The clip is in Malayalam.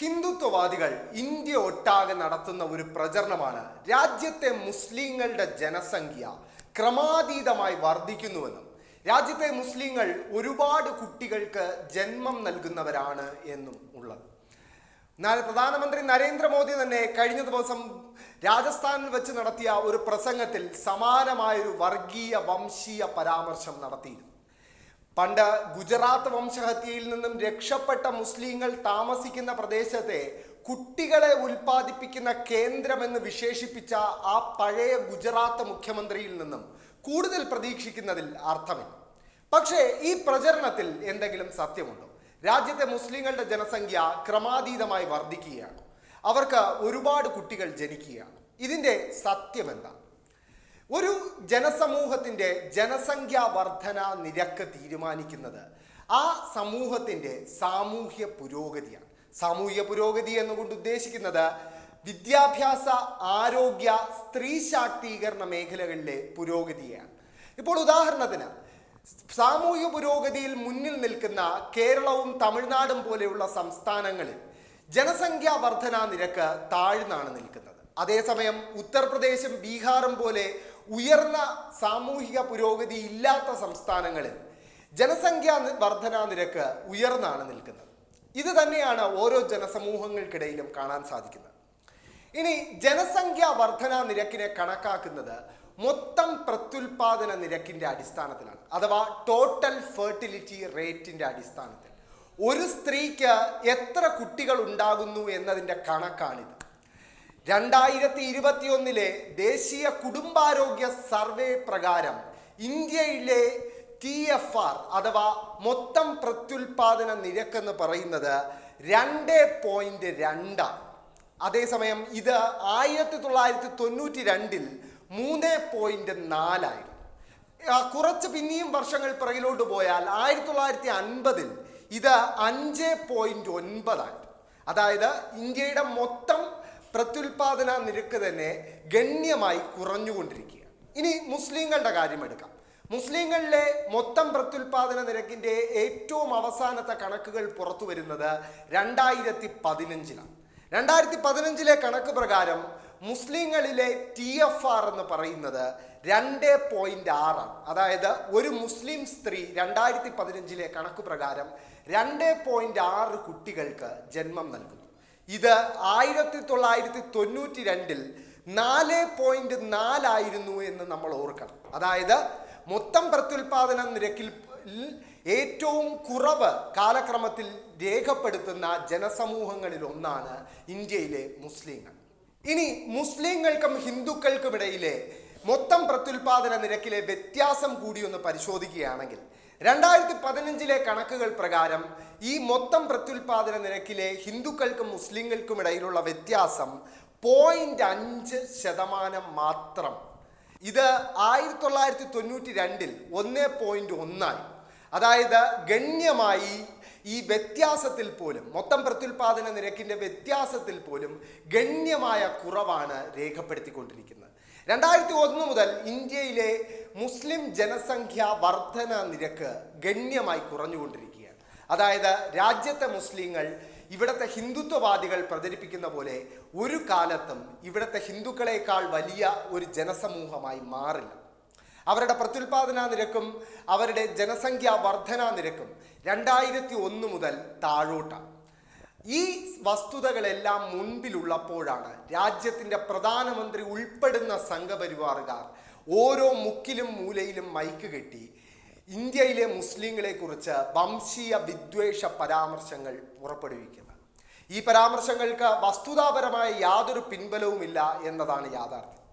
ഹിന്ദുത്വവാദികൾ ഇന്ത്യ ഒട്ടാകെ നടത്തുന്ന ഒരു പ്രചരണമാണ്. രാജ്യത്തെ മുസ്ലിങ്ങളുടെ ജനസംഖ്യ ക്രമാതീതമായി വർദ്ധിക്കുന്നുവെന്നും രാജ്യത്തെ മുസ്ലിങ്ങൾ ഒരുപാട് കുട്ടികൾക്ക് ജന്മം നൽകുന്നവരാണ് എന്നും ഉള്ളത്. എന്നാൽ പ്രധാനമന്ത്രി നരേന്ദ്രമോദി തന്നെ കഴിഞ്ഞ ദിവസം രാജസ്ഥാനിൽ വെച്ച് നടത്തിയ ഒരു പ്രസംഗത്തിൽ സമാനമായൊരു വർഗീയ വംശീയ പരാമർശം നടത്തിയിരുന്നു. പണ്ട് ഗുജറാത്ത് വംശഹത്യയിൽ നിന്നും രക്ഷപ്പെട്ട മുസ്ലിങ്ങൾ താമസിക്കുന്ന പ്രദേശത്തെ കുട്ടികളെ ഉൽപ്പാദിപ്പിക്കുന്ന കേന്ദ്രമെന്ന് വിശേഷിപ്പിച്ച ആ പഴയ ഗുജറാത്ത് മുഖ്യമന്ത്രിയിൽ നിന്നും കൂടുതൽ പ്രതീക്ഷിക്കുന്നതിൽ അർത്ഥമില്ല. പക്ഷേ ഈ പ്രചരണത്തിൽ എന്തെങ്കിലും സത്യമുണ്ടോ? രാജ്യത്തെ മുസ്ലിങ്ങളുടെ ജനസംഖ്യ ക്രമാതീതമായി വർദ്ധിക്കുകയാണ്. അവർക്ക് ഒരുപാട് കുട്ടികൾ ജനിക്കുകയാണ്. ഇതിന്റെ സത്യം എന്താണ് ഒരു ജനസമൂഹത്തിന്റെ ജനസംഖ്യാ വർധന നിരക്ക് തീരുമാനിക്കുന്നത് ആ സമൂഹത്തിന്റെ സാമൂഹ്യ പുരോഗതിയാണ്. സാമൂഹ്യ പുരോഗതി എന്നുകൊണ്ട് ഉദ്ദേശിക്കുന്നത് വിദ്യാഭ്യാസ ആരോഗ്യ സ്ത്രീ ശാക്തീകരണ മേഖലകളിലെ പുരോഗതിയാണ്. ഇപ്പോൾ ഉദാഹരണത്തിന് സാമൂഹ്യ പുരോഗതിയിൽ മുന്നിൽ നിൽക്കുന്ന കേരളവും തമിഴ്നാടും പോലെയുള്ള സംസ്ഥാനങ്ങളിൽ ജനസംഖ്യാ വർധനാ നിരക്ക് താഴ്ന്നാണ് നിൽക്കുന്നത്. അതേസമയം ഉത്തർപ്രദേശും ബീഹാറും പോലെ ഉയർന്ന സാമൂഹിക പുരോഗതി ഇല്ലാത്ത സംസ്ഥാനങ്ങളിൽ ജനസംഖ്യാ വർധനാ നിരക്ക് ഉയർന്നാണ് നിൽക്കുന്നത്. ഇത് തന്നെയാണ് ഓരോ ജനസമൂഹങ്ങൾക്കിടയിലും കാണാൻ സാധിക്കുന്നത്. ഇനി ജനസംഖ്യാ വർധനാ നിരക്കിനെ കണക്കാക്കുന്നത് മൊത്തം പ്രത്യുൽപാദന നിരക്കിന്റെ അടിസ്ഥാനത്തിലാണ് അഥവാ ടോട്ടൽ ഫെർട്ടിലിറ്റി റേറ്റിന്റെ അടിസ്ഥാനത്തിൽ. ഒരു സ്ത്രീക്ക് എത്ര കുട്ടികൾ ഉണ്ടാകുന്നു എന്നതിന്റെ കണക്കാണിത്. രണ്ടായിരത്തി ഇരുപത്തിയൊന്നിലെ ദേശീയ കുടുംബാരോഗ്യ സർവേ പ്രകാരം ഇന്ത്യയിലെ ടി എഫ് ആർ അഥവാ മൊത്തം പ്രത്യുൽപാദന നിരക്ക് എന്ന് പറയുന്നത് രണ്ട് പോയിന്റ് രണ്ടാണ് അതേസമയം ഇത് ആയിരത്തി തൊള്ളായിരത്തി തൊണ്ണൂറ്റി രണ്ടിൽ മൂന്ന് പോയിന്റ് നാലായിരുന്നു കുറച്ച് പിന്നെയും വർഷങ്ങൾ പിറകിലോട്ട് പോയാൽ ആയിരത്തി തൊള്ളായിരത്തി അൻപതിൽ ഇത് അഞ്ച് പോയിന്റ് ഒൻപതായിരുന്നു അതായത് ഇന്ത്യയുടെ മൊത്തം പ്രത്യുൽപാദന നിരക്ക് തന്നെ ഗണ്യമായി കുറഞ്ഞുകൊണ്ടിരിക്കുക. ഇനി മുസ്ലിങ്ങളുടെ കാര്യം എടുക്കാം. മുസ്ലിങ്ങളിലെ മൊത്തം പ്രത്യുൽപാദന നിരക്കിന്റെ ഏറ്റവും അവസാനത്തെ കണക്കുകൾ പുറത്തു വരുന്നത് രണ്ടായിരത്തി പതിനഞ്ചിലാണ് രണ്ടായിരത്തി പതിനഞ്ചിലെ കണക്ക് പ്രകാരം മുസ്ലിങ്ങളിലെ ടി എഫ് ആർ എന്ന് പറയുന്നത് രണ്ട് പോയിന്റ് ആറാണ്. അതായത് ഒരു മുസ്ലിം സ്ത്രീ രണ്ടായിരത്തി പതിനഞ്ചിലെ കണക്ക് പ്രകാരം രണ്ട് പോയിന്റ് ആറ് കുട്ടികൾക്ക് ജന്മം നൽകുന്നു. ഇത് ആയിരത്തി തൊള്ളായിരത്തി തൊണ്ണൂറ്റി രണ്ടിൽ നാല് പോയിന്റ് നാലായിരുന്നു എന്ന് നമ്മൾ ഓർക്കണം. അതായത് മൊത്തം പ്രത്യുൽപാദന നിരക്കിൽ ഏറ്റവും കുറവ് കാലക്രമത്തിൽ രേഖപ്പെടുത്തുന്ന ജനസമൂഹങ്ങളിൽ ഒന്നാണ് ഇന്ത്യയിലെ മുസ്ലിങ്ങൾ. ഇനി മുസ്ലിങ്ങൾക്കും ഹിന്ദുക്കൾക്കും ഇടയിലെ മൊത്തം പ്രത്യുൽപാദന നിരക്കിലെ വ്യത്യാസം കൂടി ഒന്ന് പരിശോധിക്കുകയാണെങ്കിൽ രണ്ടായിരത്തി പതിനഞ്ചിലെ കണക്കുകൾ പ്രകാരം ഈ മൊത്തം പ്രത്യുൽപാദന നിരക്കിലെ ഹിന്ദുക്കൾക്കും മുസ്ലിങ്ങൾക്കും ഇടയിലുള്ള വ്യത്യാസം പോയിന്റ് അഞ്ച് ശതമാനം മാത്രം. ഇത് ആയിരത്തി തൊള്ളായിരത്തി തൊണ്ണൂറ്റി രണ്ടിൽ ഒന്ന് പോയിന്റ് ഒന്നായി. അതായത് ഗണ്യമായി ഈ വ്യത്യാസത്തിൽ പോലും മൊത്തം പ്രത്യുൽപാദന നിരക്കിന്റെ വ്യത്യാസത്തിൽ പോലും ഗണ്യമായ കുറവാണ് രേഖപ്പെടുത്തിക്കൊണ്ടിരിക്കുന്നത്. രണ്ടായിരത്തി ഒന്ന് മുതൽ ഇന്ത്യയിലെ മുസ്ലിം ജനസംഖ്യ വർധന നിരക്ക് ഗണ്യമായി കുറഞ്ഞുകൊണ്ടിരിക്കുകയാണ്. അതായത് രാജ്യത്തെ മുസ്ലിങ്ങൾ ഇവിടുത്തെ ഹിന്ദുത്വവാദികൾ പ്രചരിപ്പിക്കുന്ന പോലെ ഒരു കാലത്തും ഇവിടുത്തെ ഹിന്ദുക്കളേക്കാൾ വലിയ ഒരു ജനസമൂഹമായി മാറില്ല. അവരുടെ പ്രത്യുൽപാദന നിരക്കും അവരുടെ ജനസംഖ്യാ വർധനാ നിരക്കും രണ്ടായിരത്തി ഒന്ന് മുതൽ താഴോട്ടാണ്. ഈ വസ്തുതകളെല്ലാം മുൻപിലുള്ളപ്പോഴാണ് രാജ്യത്തിന്റെ പ്രധാനമന്ത്രി ഉൾപ്പെടുന്ന സംഘപരിവാറുകാർ ഓരോ മുക്കിലും മൂലയിലും മൈക്ക് കെട്ടി ഇന്ത്യയിലെ മുസ്ലിങ്ങളെ കുറിച്ച് വംശീയ വിദ്വേഷ പരാമർശങ്ങൾ പുറപ്പെടുവിക്കുന്നത് ഈ പരാമർശങ്ങൾക്ക് വസ്തുതാപരമായ യാതൊരു പിൻബലവുമില്ല എന്നതാണ് യാഥാർത്ഥ്യം.